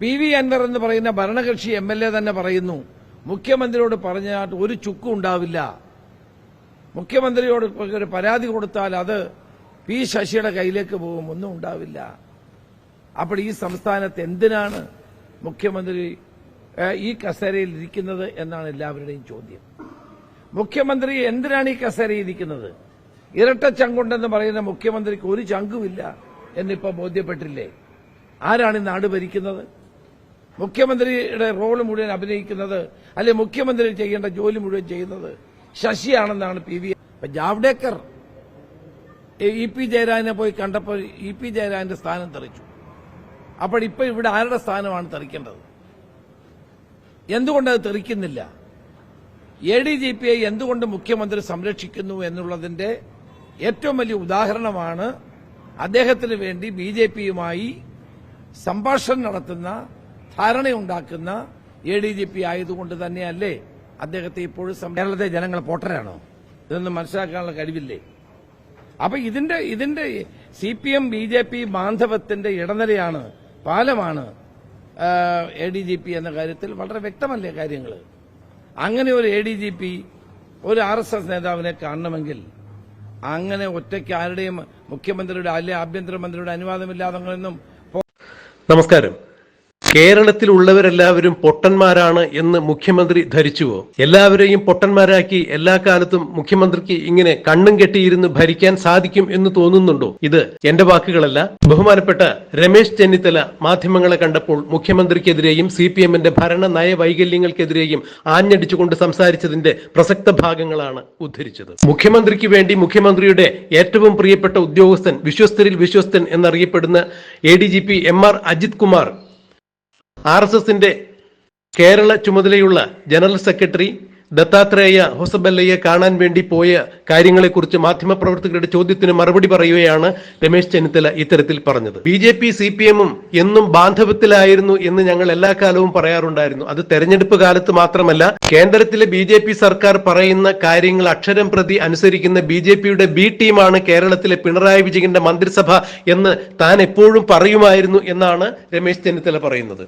P V Anwar എന്ന് പറയുന്ന ഭരണകക്ഷി എം എൽ എ തന്നെ പറയുന്നു മുഖ്യമന്ത്രിയോട് പറഞ്ഞാൽ ഒരു ചുക്കും ഉണ്ടാവില്ല. മുഖ്യമന്ത്രിയോട് ഒരു പരാതി കൊടുത്താൽ അത് പി ശശിയുടെ കയ്യിലേക്ക് പോകും ഒന്നും ഉണ്ടാവില്ല. അപ്പോൾ ഈ സംസ്ഥാനത്ത് എന്തിനാണ് മുഖ്യമന്ത്രി ഈ കസേരയിൽ ഇരിക്കുന്നത് എന്നാണ് എല്ലാവരുടെയും ചോദ്യം. മുഖ്യമന്ത്രി എന്തിനാണ് ഈ കസേരയിൽ ഇരിക്കുന്നത്? ഇരട്ട ചങ്കുണ്ടെന്ന് പറയുന്ന മുഖ്യമന്ത്രിക്ക് ഒരു ചങ്കുമില്ല എന്നിപ്പോ ബോധ്യപ്പെട്ടില്ലേ? ആരാണ് ഈ നാട് ഭരിക്കുന്നത്? മുഖ്യമന്ത്രിയുടെ റോൾ മുഴുവൻ അഭിനയിക്കുന്നത് അല്ലെ മുഖ്യമന്ത്രി ചെയ്യേണ്ട ജോലി മുഴുവൻ ചെയ്യുന്നത് ശശിയാണെന്നാണ് P V Javadekar E P ജയരാജനെ പോയി കണ്ടപ്പോൾ ഇ പി ജയരാജന്റെ സ്ഥാനം തെറിച്ചു. അപ്പോൾ ഇപ്പൊ ഇവിടെ ആരുടെ സ്ഥാനമാണ് തെറിക്കേണ്ടത്? എന്തുകൊണ്ട് അത് തെറിക്കുന്നില്ല? എ ഡി ജി പിയെ എന്തുകൊണ്ട് മുഖ്യമന്ത്രി സംരക്ഷിക്കുന്നു എന്നുള്ളതിന്റെ ഏറ്റവും വലിയ ഉദാഹരണമാണ് അദ്ദേഹത്തിന് വേണ്ടി ബി ജെ പിയുമായി സംഭാഷണം നടത്തുന്ന ധാരണയുണ്ടാക്കുന്ന എ ഡി ജി പി ആയതുകൊണ്ട് തന്നെയല്ലേ അദ്ദേഹത്തെ ഇപ്പോഴും കേരളത്തെ ജനങ്ങൾ പോട്ടരാണോ? ഇതൊന്നും മനസ്സിലാക്കാനുള്ള കഴിവില്ലേ? അപ്പൊ ഇതിന്റെ ഇതിന്റെ C P M B J P ബാന്ധവത്തിന്റെ ഇടനിലയാണ് പാലമാണ് എ ഡി ജി പി എന്ന കാര്യത്തിൽ വളരെ വ്യക്തമല്ലേ കാര്യങ്ങൾ അങ്ങനെ ഒരു എ ഡി ജി പി ഒരു ആർ എസ് എസ് നേതാവിനെ കാണണമെങ്കിൽ അങ്ങനെ ഒറ്റയ്ക്ക് ആരുടെയും മുഖ്യമന്ത്രിയുടെ അല്ലെ ആഭ്യന്തരമന്ത്രിയുടെ അനുവാദമില്ലാതെ നമസ്കാരം. കേരളത്തിലുള്ളവരെല്ലാവരും പൊട്ടന്മാരാണ് എന്ന് മുഖ്യമന്ത്രി ധരിച്ചുവോ? എല്ലാവരെയും പൊട്ടന്മാരാക്കി എല്ലാ കാലത്തും മുഖ്യമന്ത്രിക്ക് ഇങ്ങനെ കണ്ണും കെട്ടിയിരുന്ന് ഭരിക്കാൻ സാധിക്കും എന്ന് തോന്നുന്നുണ്ടോ? ഇത് എന്റെ വാക്കുകളല്ല. ബഹുമാനപ്പെട്ട രമേശ് ചെന്നിത്തല മാധ്യമങ്ങളെ കണ്ടപ്പോൾ മുഖ്യമന്ത്രിക്കെതിരെയും സി പി എമ്മിന്റെ ഭരണ നയ വൈകല്യങ്ങൾക്കെതിരെയും ആഞ്ഞടിച്ചുകൊണ്ട് സംസാരിച്ചതിന്റെ പ്രസക്ത ഭാഗങ്ങളാണ് ഉദ്ധരിച്ചത്. മുഖ്യമന്ത്രിക്ക് വേണ്ടി മുഖ്യമന്ത്രിയുടെ ഏറ്റവും പ്രിയപ്പെട്ട ഉദ്യോഗസ്ഥൻ വിശ്വസ്തരിൽ വിശ്വസ്തൻ എന്നറിയപ്പെടുന്ന A D G P M R Ajith Kumar R S എസിന്റെ കേരള ചുമതലയുള്ള ജനറൽ സെക്രട്ടറി ദത്താത്രേയ ഹൊസബല്ലയെ കാണാൻ വേണ്ടി പോയ കാര്യങ്ങളെക്കുറിച്ച് മാധ്യമപ്രവർത്തകരുടെ ചോദ്യത്തിന് മറുപടി പറയുകയാണ് രമേശ് ചെന്നിത്തല ഇത്തരത്തിൽ പറഞ്ഞത്. B J P C P എമ്മും എന്നും ബാന്ധവത്തിലായിരുന്നു എന്ന് ഞങ്ങൾ എല്ലാ കാലവും പറയാറുണ്ടായിരുന്നു. അത് തെരഞ്ഞെടുപ്പ് കാലത്ത് മാത്രമല്ല കേന്ദ്രത്തിലെ ബി ജെ പി സർക്കാർ പറയുന്ന കാര്യങ്ങൾ അക്ഷരം പ്രതി അനുസരിക്കുന്ന ബി ജെ പിയുടെ ബി ടീമാണ് കേരളത്തിലെ പിണറായി വിജയന്റെ മന്ത്രിസഭ എന്ന് താൻ എപ്പോഴും പറയുമായിരുന്നു എന്നാണ് രമേശ് ചെന്നിത്തല പറയുന്നത്.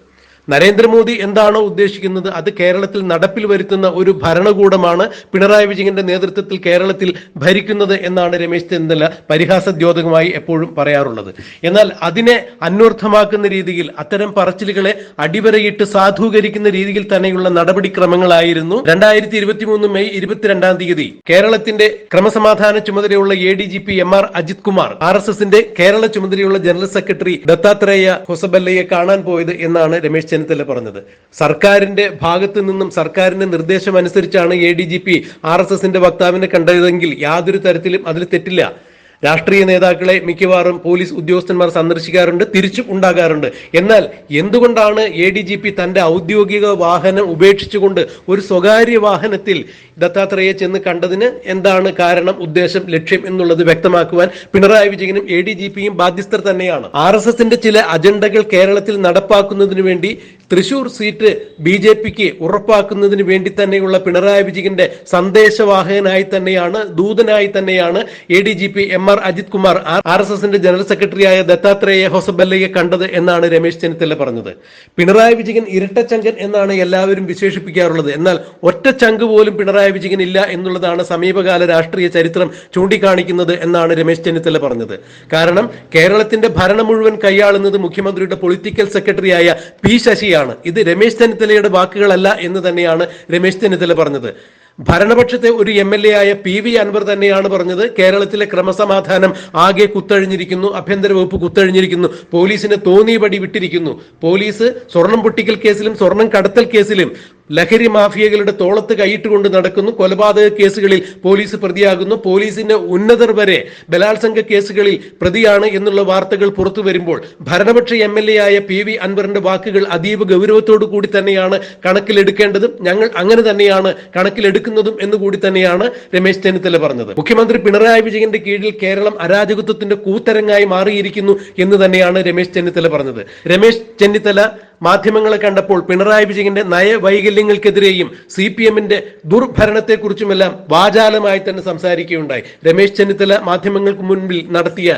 നരേന്ദ്രമോദി എന്താണോ ഉദ്ദേശിക്കുന്നത് അത് കേരളത്തിൽ നടപ്പിൽ വരുത്തുന്ന ഒരു ഭരണകൂടമാണ്. പിണറായി വിജയന്റെ നേതൃത്വത്തിൽ കേരളത്തിൽ ഭരിക്കുന്നത് എന്നാണ് രമേശ് ചെന്നിത്തല പരിഹാസദ്യോതകമായി എപ്പോഴും പറയാറുള്ളത്. എന്നാൽ അതിനെ അന്വർത്ഥമാക്കുന്ന രീതിയിൽ അത്തരം പറച്ചിലുകളെ അടിവരയിട്ട് സാധൂകരിക്കുന്ന രീതിയിൽ തന്നെയുള്ള നടപടിക്രമങ്ങളായിരുന്നു രണ്ടായിരത്തി ഇരുപത്തി മൂന്ന് മെയ് ഇരുപത്തിരണ്ടാം തീയതി. കേരളത്തിന്റെ ക്രമസമാധാന ചുമതലയുള്ള A D G P M R Ajith Kumar R S എസിന്റെ കേരള ചുമതലയുള്ള ജനറൽ സെക്രട്ടറി ദത്താത്രേയ ഹൊസബല്ലയെ കാണാൻ പോയത് എന്നാണ് രമേശ് പറഞ്ഞത്? സർക്കാരിന്റെ ഭാഗത്ത് നിന്നും സർക്കാരിന്റെ നിർദ്ദേശം അനുസരിച്ചാണ് A D G P R S എസിന്റെ വക്താവിനെ കണ്ടതെങ്കിൽ യാതൊരു തരത്തിലും അതിൽ തെറ്റില്ല. രാഷ്ട്രീയ നേതാക്കളെ മിക്കവാറും പോലീസ് ഉദ്യോഗസ്ഥന്മാർ സന്ദർശിക്കാറുണ്ട് തിരിച്ചും ഉണ്ടാകാറുണ്ട്. എന്നാൽ എന്തുകൊണ്ടാണ് എ ഡി ജി പി തന്റെ ഔദ്യോഗിക വാഹനം ഉപേക്ഷിച്ചുകൊണ്ട് ഒരു സ്വകാര്യ വാഹനത്തിൽ ദത്താത്രേയെ ചെന്ന് കണ്ടതിന് എന്താണ് കാരണം ഉദ്ദേശം ലക്ഷ്യം എന്നുള്ളത് വ്യക്തമാക്കുവാൻ പിണറായി വിജയനും എ ഡി ജി പിയും ബാധ്യസ്ഥർ തന്നെയാണ്. ആർ എസ് എസിന്റെ ചില അജണ്ടകൾ കേരളത്തിൽ നടപ്പാക്കുന്നതിന് വേണ്ടി തൃശൂർ സീറ്റ് ബി ജെ പിക്ക് ഉറപ്പാക്കുന്നതിന് വേണ്ടി തന്നെയുള്ള പിണറായി വിജയന്റെ സന്ദേശവാഹകനായി തന്നെയാണ് ദൂതനായി തന്നെയാണ് A D G P M R Ajith Kumar R S എസിന്റെ ജനറൽ സെക്രട്ടറിയായ ദത്താത്രേയ ഹൊസബല്ലയെ കണ്ടത് എന്നാണ് രമേശ് ചെന്നിത്തല പറഞ്ഞത്. പിണറായി വിജയൻ ഇരട്ടച്ചങ്കൻ എന്നാണ് എല്ലാവരും വിശേഷിപ്പിക്കാറുള്ളത്. എന്നാൽ ഒറ്റ ചങ്ക് പോലും പിണറായി വിജയൻ ഇല്ല എന്നുള്ളതാണ് സമീപകാല രാഷ്ട്രീയ ചരിത്രം ചൂണ്ടിക്കാണിക്കുന്നത് എന്നാണ് രമേശ് ചെന്നിത്തല പറഞ്ഞത്. കാരണം കേരളത്തിന്റെ ഭരണം മുഴുവൻ കൈയാളുന്നത് മുഖ്യമന്ത്രിയുടെ പൊളിറ്റിക്കൽ സെക്രട്ടറിയായ പി ശശിയാണ്. ഇത് രമേശ് ചെന്നിത്തലയുടെ വാക്കുകളല്ല എന്ന് തന്നെയാണ് രമേശ് ചെന്നിത്തല പറഞ്ഞത്. ഭരണപക്ഷത്തെ ഒരു എം എൽ എ ആയ പി വി അൻവർ തന്നെയാണ് പറഞ്ഞത്. കേരളത്തിലെ ക്രമസമാധാനം ആകെ കുത്തഴിഞ്ഞിരിക്കുന്നു ആഭ്യന്തര വകുപ്പ് കുത്തഴിഞ്ഞിരിക്കുന്നു പോലീസിനെ തോന്നിയപടി വിട്ടിരിക്കുന്നു. പോലീസ് സ്വർണം പൊട്ടിക്കൽ കേസിലും സ്വർണം കടത്തൽ കേസിലും ലഹരി മാഫിയകളുടെ തോളത്ത് കൈയിട്ടുകൊണ്ട് നടക്കുന്നു. കൊലപാതക കേസുകളിൽ പോലീസ് പ്രതിയാകുന്നു. പോലീസിന്റെ ഉന്നതർ വരെ ബലാത്സംഗ കേസുകളിൽ പ്രതിയാണ് എന്നുള്ള വാർത്തകൾ പുറത്തു വരുമ്പോൾ ഭരണപക്ഷ എം എൽ എ ആയ പി വി അൻവറിന്റെ വാക്കുകൾ അതീവ ഗൗരവത്തോടു കൂടി തന്നെയാണ് കണക്കിലെടുക്കേണ്ടതും. ഞങ്ങൾ അങ്ങനെ തന്നെയാണ് കണക്കിലെടുക്കുന്നതും എന്ന് കൂടി തന്നെയാണ് രമേശ് ചെന്നിത്തല പറഞ്ഞത്. മുഖ്യമന്ത്രി പിണറായി വിജയന്റെ കീഴിൽ കേരളം അരാജകത്വത്തിന്റെ കൂത്തരങ്ങായി മാറിയിരിക്കുന്നു എന്ന് തന്നെയാണ് രമേശ് ചെന്നിത്തല പറഞ്ഞത്. രമേശ് ചെന്നിത്തല മാധ്യമങ്ങളെ കണ്ടപ്പോൾ പിണറായി വിജയന്റെ നയവൈകല്യങ്ങൾക്കെതിരെയും സി പി എമ്മിന്റെ ദുർഭരണത്തെക്കുറിച്ചുമെല്ലാം വാചാലമായി തന്നെ സംസാരിക്കുകയുണ്ടായി. രമേശ് ചെന്നിത്തല മാധ്യമങ്ങൾക്ക് മുൻപിൽ നടത്തിയ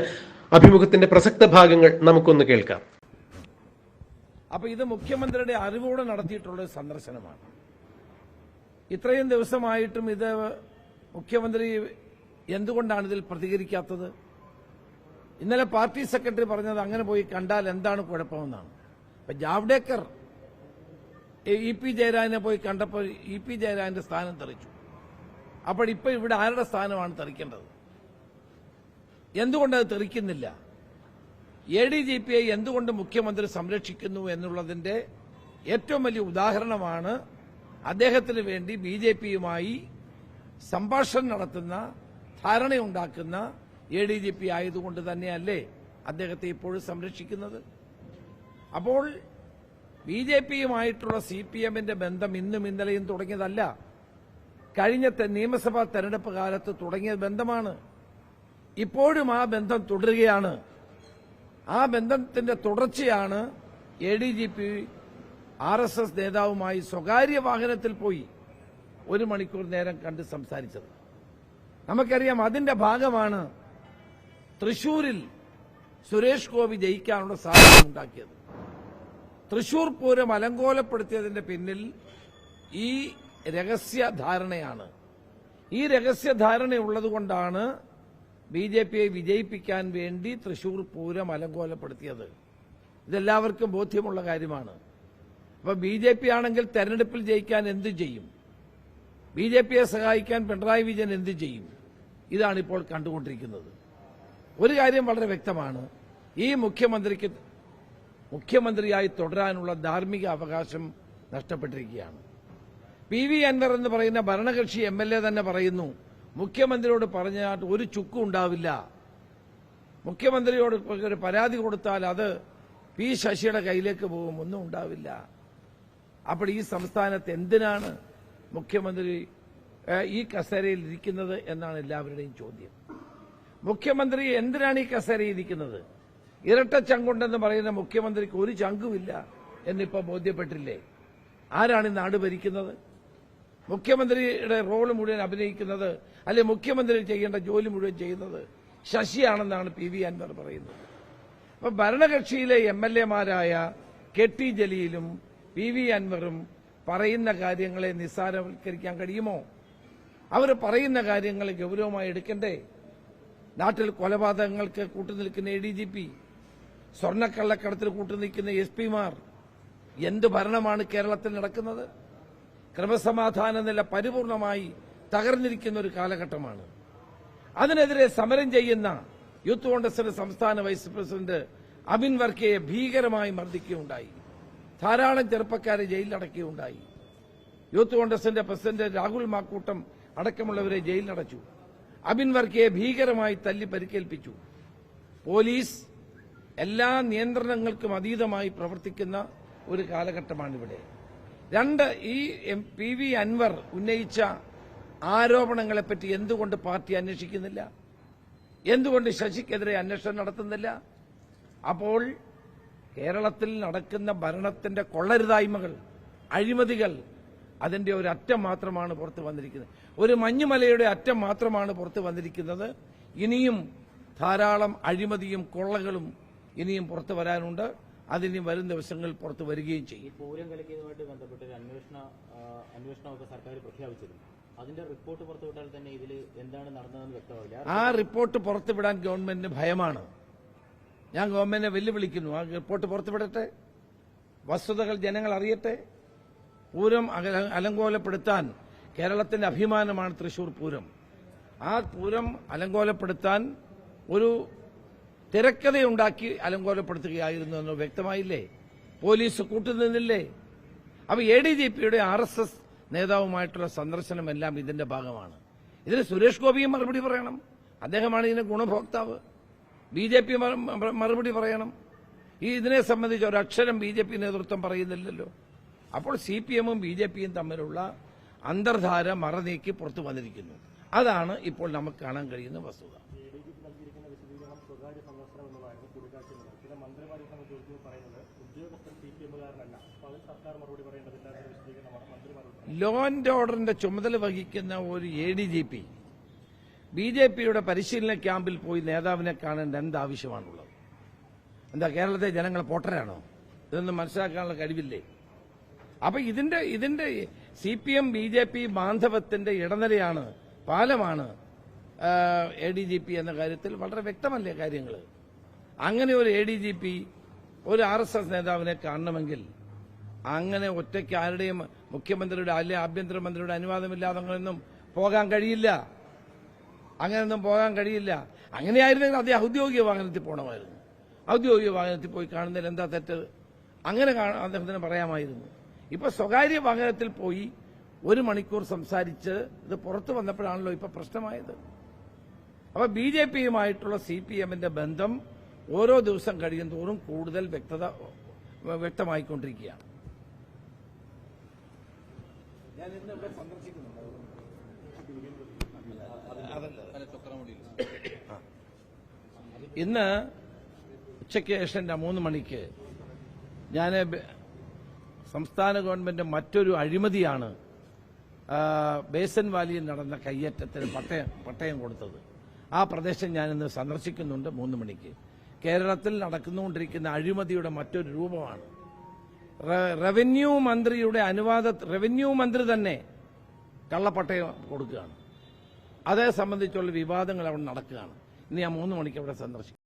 അഭിമുഖത്തിന്റെ പ്രസക്ത ഭാഗങ്ങൾ നമുക്കൊന്ന് കേൾക്കാം. അപ്പൊ ഇത് മുഖ്യമന്ത്രിയുടെ അറിവോടെ നടത്തിയിട്ടുള്ള സന്ദർശനമാണ്. ഇത്രയും ദിവസമായിട്ടും ഇത് മുഖ്യമന്ത്രി എന്തുകൊണ്ടാണ് ഇതിൽ പ്രതികരിക്കാത്തത്? ഇന്നലെ പാർട്ടി സെക്രട്ടറി പറഞ്ഞത് അങ്ങനെ പോയി കണ്ടാൽ എന്താണ് കുഴപ്പമെന്നാണ്. അപ്പൊ ജാവ്ഡേക്കർ ഇ പി ജയരാജനെ പോയി കണ്ടപ്പോൾ ഇ പി ജയരാജന്റെ സ്ഥാനം തെറിച്ചു. അപ്പോൾ ഇപ്പൊ ഇവിടെ ആരുടെ സ്ഥാനമാണ് തെറിക്കേണ്ടത്? എന്തുകൊണ്ട് അത് തെറിക്കുന്നില്ല? എ ഡി ജി പിയെ എന്തുകൊണ്ട് മുഖ്യമന്ത്രി സംരക്ഷിക്കുന്നു എന്നുള്ളതിന്റെ ഏറ്റവും വലിയ ഉദാഹരണമാണ് അദ്ദേഹത്തിന് വേണ്ടി ബി ജെ പിയുമായി സംഭാഷണം നടത്തുന്ന ധാരണയുണ്ടാക്കുന്ന എ ഡി ജി പി ആയതുകൊണ്ട് തന്നെയല്ലേ അദ്ദേഹത്തെ ഇപ്പോഴും സംരക്ഷിക്കുന്നത്? അപ്പോൾ ബി ജെ പിയുമായിട്ടുള്ള സി പി എമ്മിന്റെ ബന്ധം ഇന്നും ഇന്നലെയും തുടങ്ങിയതല്ല. കഴിഞ്ഞ നിയമസഭാ തെരഞ്ഞെടുപ്പ് കാലത്ത് തുടങ്ങിയ ബന്ധമാണ്. ഇപ്പോഴും ആ ബന്ധം തുടരുകയാണ്. ആ ബന്ധത്തിന്റെ തുടർച്ചയാണ് A D G P R S S നേതാവുമായി സ്വകാര്യ വാഹനത്തിൽ പോയി ഒരു മണിക്കൂർ നേരം കണ്ട് സംസാരിച്ചത്. നമുക്കറിയാം അതിന്റെ ഭാഗമാണ് തൃശൂരിൽ സുരേഷ് ഗോപി ജയിക്കാനുള്ള സാധ്യത ഉണ്ടാക്കിയത്. തൃശൂർ പൂരം അലങ്കോലപ്പെടുത്തിയതിന്റെ പിന്നിൽ ഈ രഹസ്യധാരണയാണ്. ഈ രഹസ്യധാരണയുള്ളതുകൊണ്ടാണ് ബി ജെ പിയെ വിജയിപ്പിക്കാൻ വേണ്ടി തൃശൂർ പൂരം അലങ്കോലപ്പെടുത്തിയത്. ഇതെല്ലാവർക്കും ബോധ്യമുള്ള കാര്യമാണ്. അപ്പൊ ബി ജെ പി ആണെങ്കിൽ തെരഞ്ഞെടുപ്പിൽ ജയിക്കാൻ എന്തു ചെയ്യും? ബി ജെ പിയെ സഹായിക്കാൻ പിണറായി വിജയൻ എന്തു ചെയ്യും? ഇതാണ് ഇപ്പോൾ കണ്ടുകൊണ്ടിരിക്കുന്നത്. ഒരു കാര്യം വളരെ വ്യക്തമാണ്. ഈ മുഖ്യമന്ത്രിക്ക് മുഖ്യമന്ത്രിയായി തുടരാനുള്ള ധാർമ്മിക അവകാശം നഷ്ടപ്പെട്ടിരിക്കുകയാണ്. പി വി അൻവർ എന്ന് പറയുന്ന ഭരണകക്ഷി എം എൽ എ തന്നെ പറയുന്നു മുഖ്യമന്ത്രിയോട് പറഞ്ഞാൽ ഒരു ചുക്കും ഉണ്ടാവില്ല. മുഖ്യമന്ത്രിയോട് ഒരു പരാതി കൊടുത്താൽ അത് പി ശശിയുടെ കയ്യിലേക്ക് പോകും ഒന്നും ഉണ്ടാവില്ല. അപ്പോൾ ഈ സംസ്ഥാനത്ത് എന്തിനാണ് മുഖ്യമന്ത്രി ഈ കസേരയിൽ ഇരിക്കുന്നത് എന്നാണ് എല്ലാവരുടെയും ചോദ്യം. മുഖ്യമന്ത്രി എന്തിനാണ് ഈ കസേരയിൽ ഇരിക്കുന്നത്? ഇരട്ട ചങ്കുണ്ടെന്ന് പറയുന്ന മുഖ്യമന്ത്രിക്ക് ഒരു ചങ്കുമില്ല എന്നിപ്പോ ബോധ്യപ്പെട്ടില്ലേ? ആരാണ് ഈ നാട് ഭരിക്കുന്നത്? മുഖ്യമന്ത്രിയുടെ റോൾ മുഴുവൻ അഭിനയിക്കുന്നത് അല്ലെ മുഖ്യമന്ത്രി ചെയ്യേണ്ട ജോലി മുഴുവൻ ചെയ്യുന്നത് ശശിയാണെന്നാണ് പി വി അൻവർ പറയുന്നത്. അപ്പൊ ഭരണകക്ഷിയിലെ എം എൽ എമാരായ കെ ടി ജലീലും പി വി അൻവറും പറയുന്ന കാര്യങ്ങളെ നിസ്സാരവൽക്കരിക്കാൻ കഴിയുമോ? അവർ പറയുന്ന കാര്യങ്ങൾ ഗൗരവമായി എടുക്കണ്ടേ? നാട്ടിൽ കൊലപാതകങ്ങൾക്ക് കൂട്ടുനിൽക്കുന്ന എ ഡി ജി പി സ്വർണക്കള്ളക്കടത്തിൽ കൂട്ടുനിൽക്കുന്ന എസ് പിമാർ എന്ത് ഭരണമാണ് കേരളത്തിൽ നടക്കുന്നത്? ക്രമസമാധാന നില പരിപൂർണമായി തകർന്നിരിക്കുന്ന ഒരു കാലഘട്ടമാണ്. അതിനെതിരെ സമരം ചെയ്യുന്ന യൂത്ത് കോൺഗ്രസിന്റെ സംസ്ഥാന വൈസ് പ്രസിഡന്റ് അബിൻ വർക്കയെ ഭീകരമായി മർദ്ദിക്കുകയുണ്ടായി. ധാരാളം ചെറുപ്പക്കാരെ ജയിലിലടക്കുകയുണ്ടായി. യൂത്ത് കോൺഗ്രസിന്റെ പ്രസിഡന്റ് രാഹുൽ മാക്കൂട്ടം അടക്കമുള്ളവരെ ജയിലിലടച്ചു. അബിൻ വർക്കയെ ഭീകരമായി തല്ലി പരിക്കേൽപ്പിച്ചു പോലീസ് എല്ലാ നിയന്ത്രണങ്ങൾക്കും അതീതമായി പ്രവർത്തിക്കുന്ന ഒരു കാലഘട്ടമാണിവിടെ. രണ്ട് ഈ പി വി അൻവർ ഉന്നയിച്ച ആരോപണങ്ങളെപ്പറ്റി എന്തുകൊണ്ട് പാർട്ടി അന്വേഷിക്കുന്നില്ല? എന്തുകൊണ്ട് ശശിക്കെതിരെ അന്വേഷണം നടത്തുന്നില്ല? അപ്പോൾ കേരളത്തിൽ നടക്കുന്ന ഭരണത്തിന്റെ കൊള്ളരുതായ്മകൾ അഴിമതികൾ അതിന്റെ ഒരു അറ്റം മാത്രമാണ് പുറത്തു വന്നിരിക്കുന്നത്. ഒരു മഞ്ഞുമലയുടെ അറ്റം മാത്രമാണ് പുറത്തു വന്നിരിക്കുന്നത്. ഇനിയും ധാരാളം അഴിമതിയും കൊള്ളകളും ഇനിയും പുറത്തു വരാനുണ്ട്. അതിനി വരും ദിവസങ്ങളിൽ പുറത്തു വരികയും ചെയ്യും. പൂരം കലക്കിയതുമായിട്ട് ബന്ധപ്പെട്ട് അന്വേഷണ അന്വേഷണമൊക്കെ സർക്കാർ പ്രഖ്യാപിച്ചിരുന്നു. അതിന്റെ റിപ്പോർട്ട് പുറത്തുവിട്ടാൽ തന്നെ ഇതിൽ എന്താണ് നടന്നതെന്ന് വ്യക്തമാവില്ല. ആ റിപ്പോർട്ട് പുറത്തുവിടാൻ ഗവൺമെന്റിന് ഭയമാണ്. ഞാൻ ഗവൺമെന്റിനെ വെല്ലുവിളിക്കുന്നു. ആ റിപ്പോർട്ട് പുറത്തുവിടട്ടെ വസ്തുതകൾ ജനങ്ങൾ അറിയട്ടെ. പൂരം അലങ്കോലപ്പെടുത്താൻ കേരളത്തിന്റെ അഭിമാനമാണ് തൃശൂർ പൂരം. ആ പൂരം അലങ്കോലപ്പെടുത്താൻ ഒരു തിരക്കഥയുണ്ടാക്കി അലങ്കോലപ്പെടുത്തുകയായിരുന്നു എന്ന് വ്യക്തമായില്ലേ? പോലീസ് കൂട്ടുനിന്നില്ലേ അപ്പൊ എ ഡി ജി പിയുടെ ആർ എസ് എസ് നേതാവുമായിട്ടുള്ള സന്ദർശനമെല്ലാം ഇതിന്റെ ഭാഗമാണ്. ഇതിന് സുരേഷ് ഗോപിയും മറുപടി പറയണം. അദ്ദേഹമാണ് ഇതിന് ഗുണഭോക്താവ്. ബി ജെ പി മറുപടി പറയണം. ഈ ഇതിനെ സംബന്ധിച്ച് ഒരക്ഷരം ബി ജെ പി നേതൃത്വം പറയുന്നില്ലല്ലോ. അപ്പോൾ സി പി എമ്മും ബി ജെ പിയും തമ്മിലുള്ള അന്തർധാര മറനീക്കി പുറത്തു വന്നിരിക്കുന്നു. അതാണ് ഇപ്പോൾ നമുക്ക് കാണാൻ കഴിയുന്ന വസ്തുത. ലോ ആൻഡ് ഓർഡറിന്റെ ചുമതല വഹിക്കുന്ന ഒരു A D G P B J പിയുടെ പരിശീലന ക്യാമ്പിൽ പോയി നേതാവിനെ കാണേണ്ട എന്താവശ്യമാണുള്ളത് എന്താ കേരളത്തെ ജനങ്ങൾ പൊട്ടരാണോ? ഇതൊന്നും മനസ്സിലാക്കാനുള്ള കഴിവില്ലേ? അപ്പൊ ഇതിന്റെ ഇതിന്റെ C P M B J P ബാന്ധവത്തിന്റെ ഇടനിലയാണ് പാലമാണ് എ ഡി ജി പി എന്ന കാര്യത്തിൽ വളരെ വ്യക്തമല്ലേ കാര്യങ്ങൾ അങ്ങനെ ഒരു എ ഡി ജി പി ഒരു ആർ എസ് എസ് നേതാവിനെ കാണണമെങ്കിൽ അങ്ങനെ ഒറ്റയ്ക്ക് ആരുടെയും മുഖ്യമന്ത്രിയുടെ അല്ലെ ആഭ്യന്തരമന്ത്രിയുടെ അനുവാദമില്ലാതെ അങ്ങനെയൊന്നും പോകാൻ കഴിയില്ല. അങ്ങനെയൊന്നും പോകാൻ കഴിയില്ല. അങ്ങനെയായിരുന്നെങ്കിൽ അദ്ദേഹം ഔദ്യോഗിക വാഹനത്തിൽ പോകണമായിരുന്നു ഔദ്യോഗിക വാഹനത്തിൽ പോയി കാണുന്നതിൽ എന്താ തെറ്റ്? അങ്ങനെ അദ്ദേഹത്തിന് പറയാമായിരുന്നു. ഇപ്പൊ സ്വകാര്യ വാഹനത്തിൽ പോയി ഒരു മണിക്കൂർ സംസാരിച്ച് ഇത് പുറത്തു വന്നപ്പോഴാണല്ലോ ഇപ്പൊ പ്രശ്നമായത്. അപ്പൊ ബി ജെ പിയുമായിട്ടുള്ള സി പി എമ്മിന്റെ ബന്ധം ഓരോ ദിവസം കഴിയും തോറും കൂടുതൽ വ്യക്തത വ്യക്തമായിക്കൊണ്ടിരിക്കുകയാണ്. ഞാൻ ഇന്ന് ഇവിടെ സന്ദർശിക്കുന്നുണ്ട് ഇന്ന് ഉച്ചയ്ക്ക് ശേഷം മൂന്ന് മണിക്ക് ഞാൻ സംസ്ഥാന ഗവൺമെന്റ് മറ്റൊരു അഴിമതിയാണ് ബേസൻ വാലിയിൽ നടന്ന കയ്യേറ്റത്തിന് പട്ടയം പട്ടയം കൊടുത്തത്. ആ പ്രദേശം ഞാൻ ഇന്ന് സന്ദർശിക്കുന്നുണ്ട് മൂന്ന് മണിക്ക്. കേരളത്തിൽ നടക്കുന്നുകൊണ്ടിരിക്കുന്ന അഴിമതിയുടെ മറ്റൊരു രൂപമാണ് റവന്യൂ മന്ത്രിയുടെ അനുവാദ റവന്യൂ മന്ത്രി തന്നെ കള്ളപ്പട്ടയം കൊടുക്കുകയാണ്. അതേ സംബന്ധിച്ചുള്ള വിവാദങ്ങൾ അവിടെ നടക്കുകയാണ്. ഇന്ന് ഞാൻ മൂന്ന് മണിക്ക് അവിടെ സന്ദർശിക്കും.